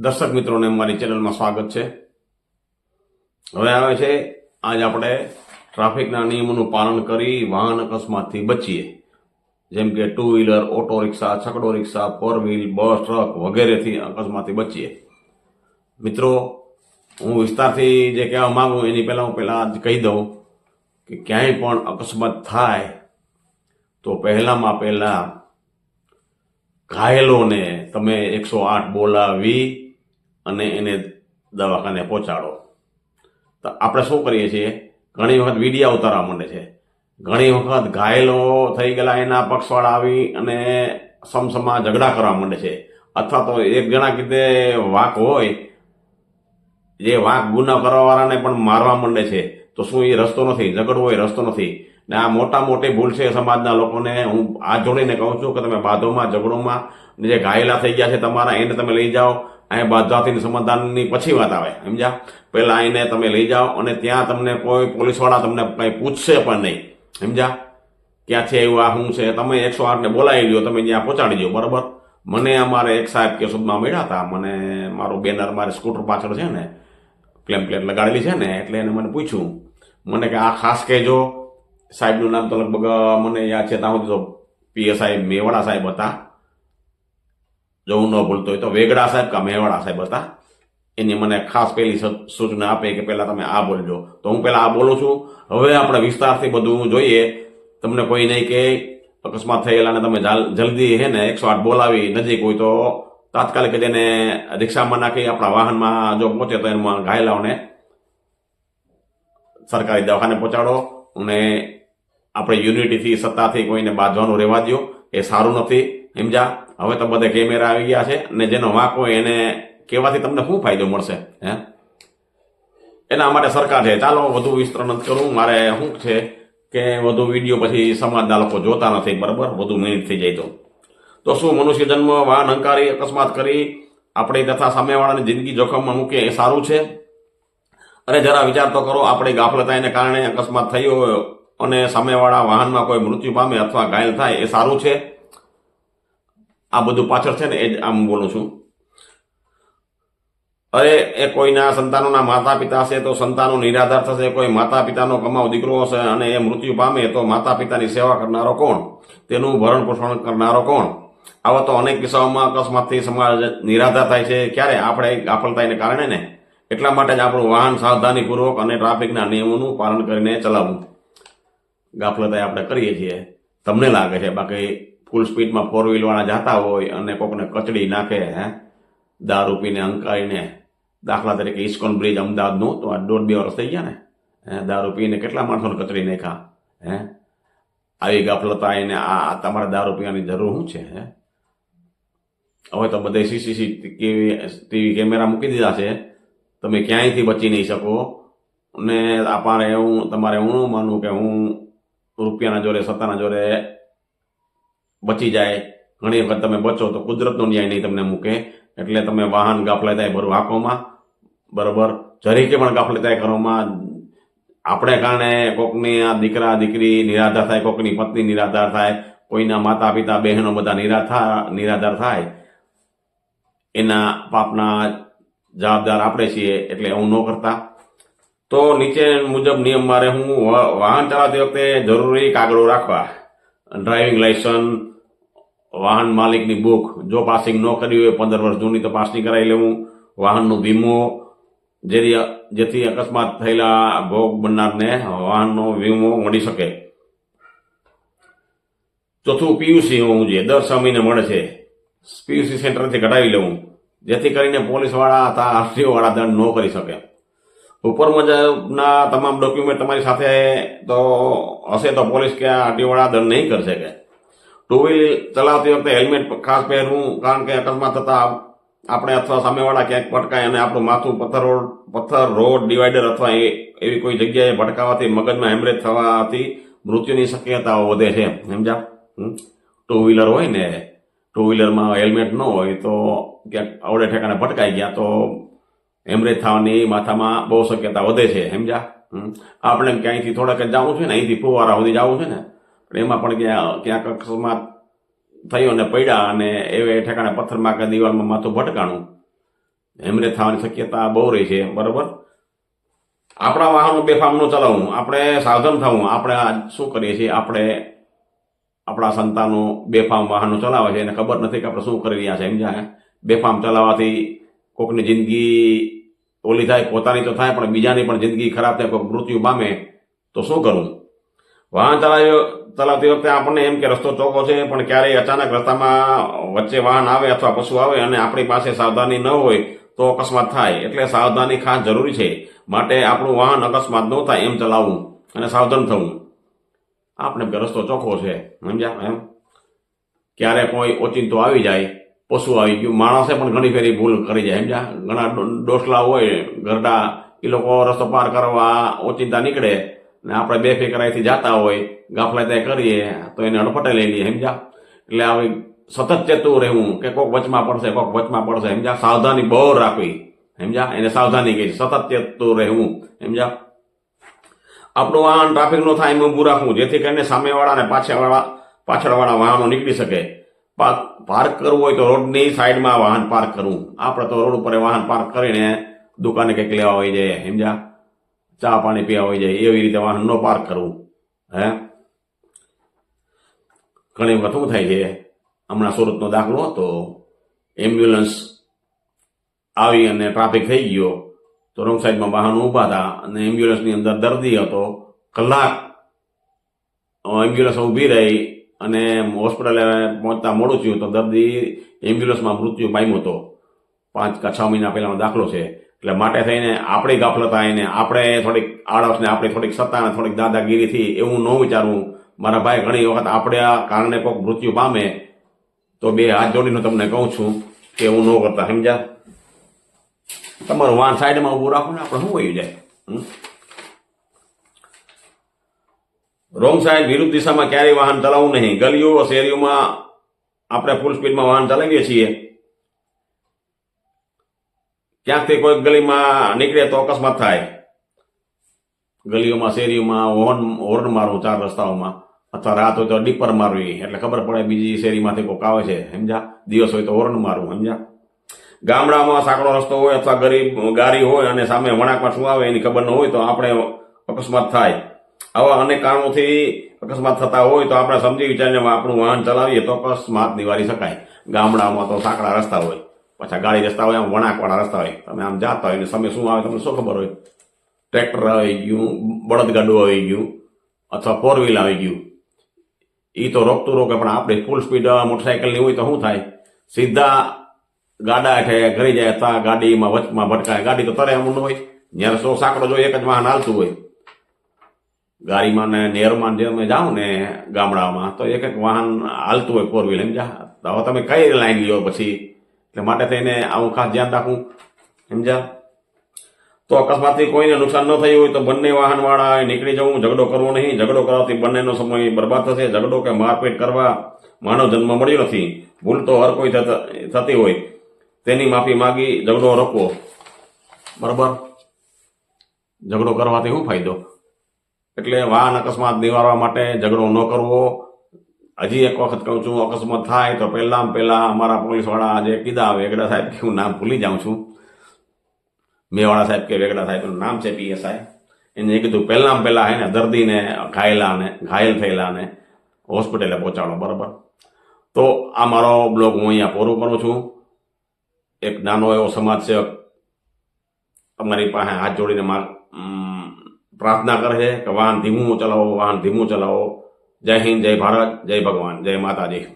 દર્શક મિત્રોને મારી ચેનલમાં સ્વાગત છે. હવે આવે છે, આજ આપણે ટ્રાફિકના નિયમોનું પાલન કરી વાહન અકસ્માતથી બચીએ. જેમ કે ટુ વ્હીલર ઓટો રિક્ષા છકડો rickshaw four wheel bus truck વગેરેથી અકસ્માતથી બચીએ. મિત્રો, હું વિસ્તારથી જે કહેવા માગું, એની પહેલાં હું પહેલાં જ કહી દઉં કે ક્યાંય પણ અકસ્માત થાય, તો પહેલામાં પહેલાં ઘાયલોને તમે એકસો આઠ બોલાવી અને એને દવાખાને પહોંચાડો. તો આપણે શું કરીએ છીએ? ઘણી વખત વીડિયા ઉતારવા માંડે છે. ઘણી વખત ઘાયલો થઈ ગયેલા એના પક્ષવાળા આવી અને સમસમા ઝઘડા કરવા માંડે છે. અથવા તો એક જણા કીધે વાક હોય, જે વાક ગુના કરવાવાળાને પણ મારવા માંડે છે, તો શું એ રસ્તો નથી? ઝઘડો હોય રસ્તો નથી. ને આ મોટા મોટી ભૂલ છે સમાજના લોકોને. હું આ જોડીને કહું છું કે તમે બાધોમાં, ઝઘડોમાં જે ઘાયલા થઈ ગયા છે તમારા, એને તમે લઈ જાઓ. અહીંયા બાધાથી સમાધાનની પછી વાત આવે, સમજ્યા? પહેલાં એને તમે લઈ જાઓ અને ત્યાં તમને કોઈ પોલીસવાળા તમને કંઈ પૂછશે પણ નહીં, સમજ્યા? ક્યાંથી આવ્યું આ શું છે? તમે એકસો આઠને બોલાવી લ્યો, તમે ત્યાં પહોંચાડી દો બરાબર? મને અમારે એક સાહેબ કેશોદમાં મળ્યા હતા, મને મારું બેનર, મારે સ્કૂટર પાછળ છે ને, પ્લેન પ્લેટ લગાડેલી છે ને, એટલે એને મને પૂછ્યું. મને કે, આ ખાસ કહેજો, સાહેબનું નામ તો લગભગ મને યાદ છે, ત્યાં સુધી તો પીએસઆઈ મેવાડા સાહેબ હતા. જો હું ન ભૂલતો હોય તો વેગડા સાહેબ કા મેવાડા સાહેબ હતા. એની મને ખાસ પહેલી સૂચના આપે કે પહેલાં તમે આ બોલજો. તો હું પહેલાં આ બોલું છું. હવે આપણે વિસ્તારથી બધું જોઈએ. તમને કોઈ નહીં કે અકસ્માત થયેલા ને તમે જલ્દી હે ને એકસો આઠ બોલાવી નજીક હોય તો તાત્કાલિક જ એને રિક્ષામાં નાખી આપણા વાહનમાં જો પહોંચે તો એમાં ઘાયલાઓને સરકારી દવાખાને પહોંચાડો અને આપણે યુનિટીથી સત્તાથી કોઈને બાંધવાનું રહેવા દો એ સારું નથી. સમજ્યા હવે તો બધે કેમેરા આવી ગયા છે ને જેનો વાંક એને કહેવાથી તમને શું ફાયદો મળશે, હે? એના માટે સરકાર છે, ચાલો વધુ વિસ્તરણ કરું. મારે શું છે કે વધુ વીડિયો પછી સમાજના લોકો જોતા નથી, બરાબર? વધુ મિનિટ થઈ જાય તો. તો શું મનુષ્ય જન્મ, વાહન હંકારી, અકસ્માત કરી, આપણી તથા સામેવાળાની જિંદગી જોખમમાં મૂકે એ સારું છે? અરે જરા વિચાર તો કરો, આપણે ગાફલતાને કારણે અકસ્માત થયો અને સામેવાળા વાહનમાં કોઈ મૃત્યુ પામે અથવા ઘાયલ થાય એ સારું છે? આ બધું પાછળ છે ને એ જ આમ બોલું છું. અરે, એ કોઈના સંતાનોના માતા પિતા હશે તો સંતાનો નિરાધાર થશે, કોઈ માતા પિતાનો કમાવ દીકરો હશે અને એ મૃત્યુ પામે તો માતા પિતાની સેવા કરનારો કોણ? તેનું ભરણ પોષણ કરનારો કોણ? આવા તો અનેક કિસ્સાઓમાં અકસ્માતથી સમાજ નિરાધાર થાય છે. ક્યારે? આપણે ગાફલતાને કારણે ને. એટલા માટે જ આપણું વાહન સાવધાનીપૂર્વક અને ટ્રાફિકના નિયમોનું પાલન કરીને ચલાવવું. ગાફલતાએ આપણે કરીએ છીએ. તમને લાગે છે. બાકી ફૂલ સ્પીડમાં ફોર વ્હીલવાળા જતા હોય અને કોકને કચડી નાખે, હે? દારૂ પીને અંકારીને દાખલા તરીકે ઇસ્કોન બ્રિજ અમદાવાદનું, તો આ દોઢ બે વર્ષ થઈ ગયા ને, હે? દારૂ પીને કેટલા માણસોને કચડી નાખ્યા, હે? આવી ગાફલતા એને આ તમારે દારૂ પીવાની જરૂર શું છે, હે? હવે તો બધે સીસીસી ટીવી કેમેરા મૂકી દીધા છે. તમે ક્યાંયથી બચી નહીં શકો. ને આપણે એવું તમારે હું માનવું માનું કે હું રૂપિયાના જોડે, સત્તાના જોડે બચી જાય. ઘણી વખત તમે બચો તો કુદરતનો ન્યાય નહીં તમને મૂકે. એટલે તમે વાહન ગાફલેતાય ભરું આંખોમાં બરોબર? જરીકે પણ ગાફલેતાય કરવામાં. આપણે કારણે કોકની આ દીકરા, દીકરી નિરાધાર થાય, કોકની પત્ની નિરાધાર થાય, કોઈના માતા, પિતા, બહેનો બધા નિરાધાર નિરાધાર થાય. એના પાપના જવાબદાર આપણે છીએ એટલે એવું ન કરતા. તો નીચે મુજબ નિયમ મારે હું વાહન ચલાવતી વખતે જરૂરી કાગળો રાખવા. ડ્રાઇવિંગ લાયસન્સ વાહન માલિકની બુક, જો પાસિંગ ન કર્યું હોય, પંદર વર્ષ જૂની તો પાસિંગ કરાવી લેવું. વાહનનો વીમો, જેથી જેથી અકસ્માત થયેલા ભોગ બનનારને વાહનનો વીમો મળી શકે. ચોથું પીયુસી હોવું જોઈએ. દર છ મહિને મળે છે. પીયુસી સેન્ટરથી કઢાવી લેવું. જેથી કરીને પોલીસવાળા અથવા આરટીઓવાળા દંડ ન કરી શકે. ઉપર મુજબના તમામ ડોક્યુમેન્ટ તમારી સાથે તો હશે તો પોલીસ કે આરટીઓવાળા દંડ નહીં કરી શકે. ટુ વ્હીલ ચલાવતી વખતે હેલ્મેટ ખાસ પહેરવું, કારણ કે અકસ્માત થતા આપણે અથવા સામેવાળા ક્યાંક પટકાય અને આપણું માથું પથ્થર રોડ પથ્થર રોડ ડિવાઈડર અથવા એ એવી કોઈ જગ્યાએ ભટકાવાથી મગજમાં હેમરેજ થવાથી મૃત્યુની શક્યતાઓ વધે છે. સમજા ટુ વ્હીલર હોય ને ટુ વ્હીલરમાં હેલ્મેટ ન હોય તો ક્યાંક અવડે ઠેકાણે ભટકાઈ ગયા તો હેમરેજ થવાની માથામાં બહુ શક્યતા વધે છે. સમજા. આપણે ક્યાંયથી થોડાક જ જવું છે ને, અહીંથી ફુવારા સુધી જવું છે ને એમાં પણ ક્યાં ક્યાંક અકસ્માત થયો ને પડ્યા અને એવે ઠેકાણે પથ્થરમાં કે દિવાલમાં માથું ભટકાણું. હેમરેજ થવાની શક્યતા બહુ રહી છે, બરાબર? આપણા વાહનો બેફામ ન ચલાવવું. આપણે સાવધાન થવું. આપણે શું કરીએ છીએ? આપણે આપણા સંતાનો બેફામ વાહનો ચલાવે છે. એને ખબર નથી કે આપણે શું કરી રહ્યા છે. સમજાય બેફામ ચલાવવાથી કોઈકની જિંદગી ઓલી થાય, પોતાની તો થાય, પણ બીજાની પણ જિંદગી ખરાબ થાય કોઈ મૃત્યુ પામે, તો શું કરવું વાહન ચલાવ્યો ચલાવતી વખતે આપણને એમ કે રસ્તો ચોખ્ખો છે, પણ ક્યારેય અચાનક રસ્તામાં વચ્ચે વાહન આવે અથવા પશુ આવે અને આપણી પાસે સાવધાની ન હોય તો અકસ્માત થાય. એટલે સાવધાની ખાસ જરૂરી છે. માટે આપણું વાહન અકસ્માત ન થાય એમ ચલાવવું અને સાવધાન થવું. આપણે કે રસ્તો ચોખ્ખો છે. સમજ્યા? એમ? ક્યારે કોઈ ઓચિંતો આવી જાય, પશુ આવી ગયું, માણસે પણ ઘણી ફેરી ભૂલ કરી જાય. સમજ્યા? ઘણા ડોસલા હોય, ગરડા એ લોકો રસ્તો પાર કરવા ઓચિંતા નીકળે ને આપણે બે ફેકરાઈથી જાતા હોય ગાફલાઈ કરીએ, તો એને અડફટે લઈ લઈએ સમજા એટલે આવી સતત ચેતું રહેવું કે કોક વચમાં પડશે, કોક વચમાં પડશે સમજા સાવધાની બહુ રાખવી સમજા એને સાવધાની કહી. સતત ચેતું રહેવું, સમજ્યા? આપણું વાહન ટ્રાફિકનું થાય એમ ઊભું રાખવું, જેથી કરીને સામેવાળા અને પાછળવાળા પાછળવાળા વાહનો નીકળી શકે. પાર્ક કરવું હોય તો રોડની સાઈડમાં વાહન પાર્ક કરવું. આપણે તો રોડ ઉપર વાહન પાર્ક કરીને દુકાને કંઈક લેવા હોય જઈએ, સમજ્યા? ચા પાણી પીવા હોય જાય, એવી રીતે વાહન નો પાર્ક કરવું. હે? ઘણી વખત શું થાય છે, હમણાં સુરતનો દાખલો હતો, એમ્બ્યુલન્સ આવી અને ટ્રાફિક થઈ ગયો, તો રોંગ સાઈડમાં વાહનો ઊભા હતા અને એમ્બ્યુલન્સની અંદર દર્દી હતો, કલાક એમ્બ્યુલન્સ ઊભી રહી અને હોસ્પિટલે પહોંચતા મોડું થયું તો દર્દી એમ્બ્યુલન્સમાં મૃત્યુ પામ્યો હતો. પાંચ કે છ મહિના પહેલાનો દાખલો છે. એટલે માટે થઈને આપણી ગાફલતા આવીને આપણે થોડીક આળસને આપણી થોડીક સત્તા ને થોડીક દાદાગીરીથી એવું ન વિચારવું. મારા ભાઈ ઘણી વખત આપણે આ કારણે કોઈક મૃત્યુ પામે તો બે હાથ જોડીને તમને કહું છું કે એવું ન કરતા, સમજ્યા? તમારું વાહન સાઈડમાં ઊભું રાખો ને આપણે શું વયું જાય? રોંગ સાઈડ વિરુદ્ધ દિશામાં ક્યારેય વાહન ચલાવવું નહીં. ગલીઓ શેરીઓમાં આપણે ફૂલ સ્પીડમાં વાહન ચલાવીએ છીએ. ક્યાંકથી કોઈ ગલીમાં નીકળે તો અકસ્માત થાય. ગલીઓમાં, શેરીઓમાં હોર્ન હોર્ન મારવું ચાર રસ્તાઓમાં. અથવા રાત હોય તો ડીપર મારવી. એટલે ખબર પડે બીજી શેરીમાંથી કોઈક આવે છે સમજા દિવસ હોય તો હોર્ન મારવું સમજા ગામડામાં સાંકડો રસ્તો હોય અથવા ગરીબ ગાડી હોય અને સામે વણાકમાં શું આવે એની ખબર ન હોય તો આપણે અકસ્માત થાય. આવા અનેક કારણોથી અકસ્માત થતા હોય તો આપણે સમજી વિચારીને આપણું વાહન ચલાવીએ તો અકસ્માત નિવારી શકાય. ગામડામાં તો સાંકડા રસ્તા હોય. પાછા ગાડી રસ્તા હોય, આમ વણાકવાળા રસ્તા હોય. તમે આમ જાતા હોય ને સમય શું આવે તમને શું ખબર હોય? ટ્રેક્ટર આવી ગયું બળદગાડું આવી ગયું, અથવા ફોર વ્હીલ આવી ગયું. એ તો રોકતું રોકે, પણ આપણે ફૂલ સ્પીડ મોટરસાયકલની હોય તો શું થાય? સીધા ગાડા હેઠે ઘરે જાય અથવા ગાડીમાં વચમાં ભટકાય. ગાડી તો તરે અમુક હોય. જ્યારે સો સાંકડો જો એક જ વાહન હાલતું હોય. ગાડીમાં ને નેરમાં જે તમે જાઓ ને ગામડામાં તો એક એક વાહન હાલતું હોય ફોર વ્હીલ એમ જા હવે તમે કઈ લાઈન લ્યો પછી? એટલે માટે થઈને આવું ખાસ ધ્યાન રાખવું. સમજ્યા? તો અકસ્માતથી કોઈને નુકસાન ન થયું હોય તો બંને વાહનવાળાએ નીકળી જવું, ઝઘડો કરવો નહીં. ઝઘડો કરવાથી બંનેનો સમય બરબાદ થશે. ઝઘડો કે મારપીટ કરવા માનવ જન્મ મળ્યો નથી. ભૂલ તો હર કોઈ થતી હોય. તેની માફી માગી, ઝઘડો રોકવો. બરાબર? ઝઘડો કરવાથી શું ફાયદો? એટલે વાહન અકસ્માત નિવારવા માટે ઝઘડો ન કરવો. હજી એક વખત કહું છું, અકસ્માત થાય તો પહેલાં પહેલાં અમારા પોલીસવાળા જે કીધા, વેગડા સાહેબ, કે હું નામ ભૂલી જાઉં છું. મેવાડા સાહેબ કે વેગડા સાહેબનું નામ છે પીએસઆઈ. એને કીધું, પહેલાં પહેલાં હે ને, દર્દીને ઘાયલાને ઘાયલ થયેલાને હોસ્પિટલે પહોંચાડો, બરાબર? તો આ મારો બ્લોગ હું અહીંયા પૂરું કરું છું. એક નાનો એવો સમાજ સેવક તમારી પાસે હાથ જોડીને પ્રાર્થના કરે છે કે વાહન ધીમું ચલાવો, વાહન ધીમું ચલાવો. જય હિન્દ જય ભારત જય ભગવાન જય માતાજી.